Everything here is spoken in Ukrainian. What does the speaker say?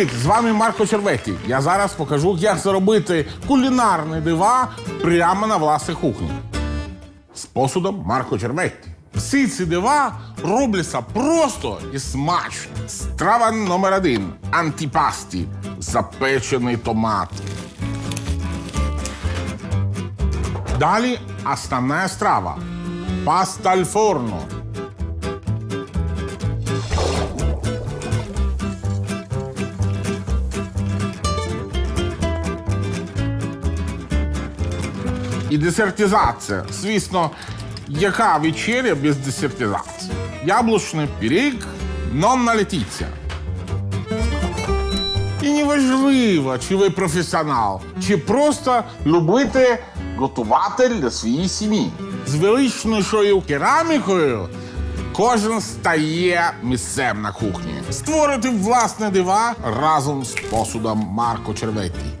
Привіт! З вами Марко Черветті. Я зараз покажу, як зробити кулінарні дива прямо на власній кухні. З посудом Марко Черветті. Всі ці дива робляться просто і смачно. Страва номер один антипасті. Запечений томат. Далі основна страва. Паста аль форно. І десертизація. Звісно, яка вечеря без десертизації? Яблучний пиріг, нонна летиця. І неважливо, чи ви професіонал, чи просто любите готувати для своєї сім'ї. З величнішою керамікою кожен стає місцем на кухні. Створити власне дива разом з посудом Марко Черветті.